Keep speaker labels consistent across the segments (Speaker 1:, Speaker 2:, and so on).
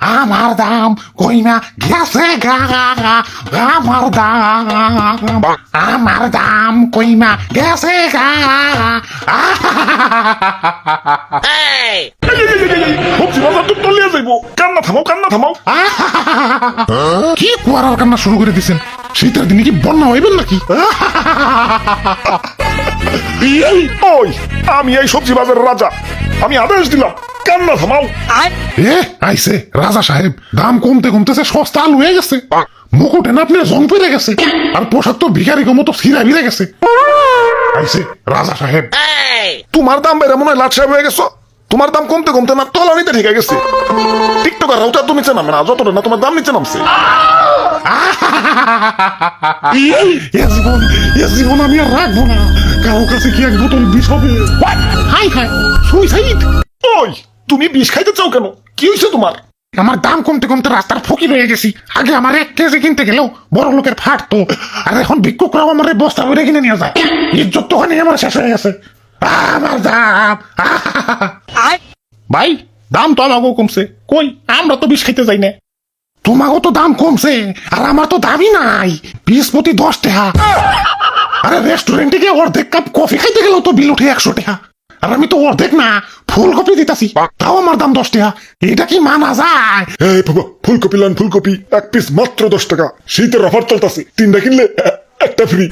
Speaker 1: আমার দাম কইমা গেছে গা আমার দাম। আমার দাম কইমা গেছে গা।
Speaker 2: কান্না থামাও কান্না থামাও।
Speaker 1: কি কুয়ারার কান্না শুরু করে দিছেন? শীতের দিনে কি বন্যা হইবেন নাকি?
Speaker 2: আমি এই সবজি বাজারের রাজা। আমি আদেশ দিলাম কান্না থামাও
Speaker 1: এ আইছে রাজা সাহেব দাম কমতে কমতেছে সস্তা আলু হয়ে গেছে। মুকুটে না আপনি জং পেরে গেছে। আর পোশাক তো ভিখারি মতো সিরা ভিড়ে গেছে। আইছে রাজা সাহেব।
Speaker 2: তোমার দাম বেড়ে মনে হয় লাট সাহেব হয়ে গেছো? তোমার দাম কমতে কমতে না তলানিতে ঠিক গেছে। টিকটকার রাউটার তো নিচে নামে না যতটা না তোমার দাম নিচে নামছে।
Speaker 1: এ জীবন এ জীবন আমি আর রাখব না। কারও কাছে কি এক বোতল বিষ হবে? High high. সুইসাইড
Speaker 2: ওই! তুমি বিষ খাইতে চাও কেন? কি হয়েছে তোমার?
Speaker 1: আমার দাম কমতে কমতে রাস্তার ফকির হয়ে গেছি। আগে আমার এক কেজি কিনতে গেলেও বড় লোকের ফাটতো আর এখন ভিক্ষুকরাও আমার এই বস্তা ভরে কিনে নিয়ে যায়। ইজ্জত তো ওখানে আমার শেষ হয়ে গেছে। আমার দাম। ভাই দাম তো আমাকেও কমছে। কই? আমরা তো বিষ খাইতে যাই না। তোমাকেও তো দাম কমছে আর আমার তো দামই নাই। বিশ প্রতি দশ টাকা আরে রেস্টুরেন্টে গিয়ে অর্ধেক কাপ কফি খাইতে গেলেও তো বিল উঠে একশো টাকা আর আমি তো অর্ধেক না ফুলকপি দিতাছি। তাও আমার দাম দশ টাকা। এটা কি মানা যায়?
Speaker 2: এই বাবা ফুলকপি লান ফুলকপি এক পিস মাত্র দশ টাকা। শীতের অফার চলতেছে। তিনটা কিনলে একটা ফ্রি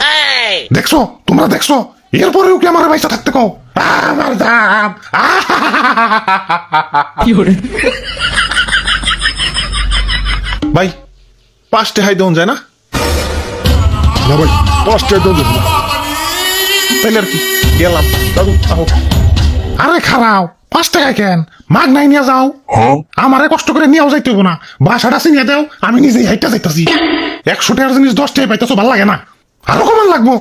Speaker 1: দেখছ? তোমরা দেখছ? এরপরেও কি আমার পয়সা থাকতে কও? আমার দাম।
Speaker 2: ভাই পাঁচটা হাই দেওয়া যায় না? না ভাই পাঁচটা দেওয়া না। তাইলে আর কি? গেলাম। দাদু
Speaker 1: আরে খারাও পাঁচ টাকা কেন? মাগ নাই নিয়ে যাও। আমারে কষ্ট করে নিয়েও যাইতে না। বাসাটা চিনিয়ে দাও আমি নিজেই হাইটা যাইতাছি। একশো টাকার জিনিস দশ টাকা পাইতেছো ভালো লাগে না। আরও কমান লাগবো।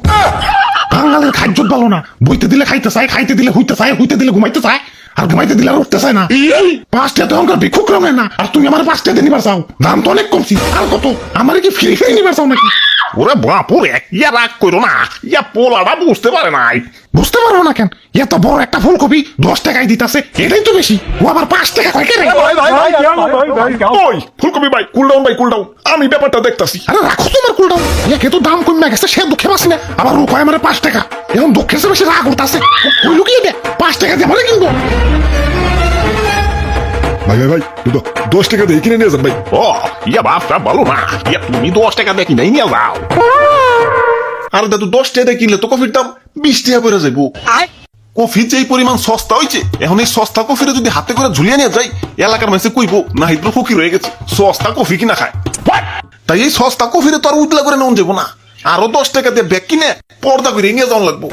Speaker 1: বাঙালির খাদ্য ভালো না। বইতে দিলে খাইতে চায় খাইতে দিলে হইতে চায় হইতে দিলে ঘুমাইতে চায়। আর ঘুমাইতে দিলে আর উঠতে চায় না। পাঁচটা তো অঙ্কার ভিক্ষুক রঙে না। আর তুমি আমার পাঁচটা দিয়ে নিবার চাও। দাম তো অনেক কমছি। আর কত? আমার কি ফ্রি ফ্রি নিবার চাও নাকি?
Speaker 2: ওরে বাপুরে ইয়া রাগ করো না ইয়া পোলাটা বুঝতে পারে নাই।
Speaker 1: বুঝতে পারব না কেন? এত বড় একটা ফুলকপি দশ টাকায় দিতেছে এটাই তো বেশি। ও আবার পাঁচ টাকা কয় কেন?
Speaker 2: ওই ফুলকপি ভাই কুল ডাউন ভাই কুল ডাউন আমি ব্যাপারটা দেখতাছি।
Speaker 1: আরে রাখো তোমার কুলটাও একে তো দাম কমে গেছে সে দুঃখে বাসি না। আবার রূপায় আমার পাঁচ টাকা। এখন দুঃখের চেয়ে বেশি রাগ উঠতেছে। ওই লুকিয়ে দে পাঁচ টাকা দিয়ে মানে কিনবো।
Speaker 2: ভাই ভাই ভাই দুটো দশ টাকা দিয়ে কিনে নিয়ে যান ভাই। ও ইয়া বাপটা ভালো না। ইয়া তুমি দশ টাকা দিয়ে কিনে নিয়ে যাও। আর দাদু দশ টাকা দিয়ে কিনলে তো কফির দাম বিশ টাকা যাইব। কফি যেই পরিমাণ সস্তা হয়েছে এখন এই সস্তা কফিরে যদি হাতে করে ঝুলিয়ে নিয়ে যাই এলাকার মানুষে কইব না হিদ্র ফকির হয়ে গেছে সস্তা কফি কিনা খায়। তাই এই সস্তা কফিরে তো আর উতলা করে নেওয়া যাব না। আরও দশ টাকা দিয়ে ব্যাগ কিনে পর্দা করে নিয়ে যাওয়া লাগবো।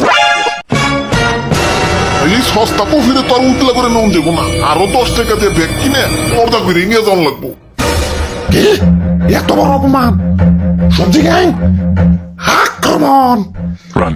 Speaker 2: এই সস্তা কফিরে তো আর উতলা করে নেওয়া যাব না। আরও দশ টাকা দিয়ে ব্যাগ কিনে পর্দা করে নিয়ে যাওয়া লাগবো।
Speaker 1: কি? এত বড় অপমান? সবজি গ্যাং? আক্রমণ
Speaker 2: রান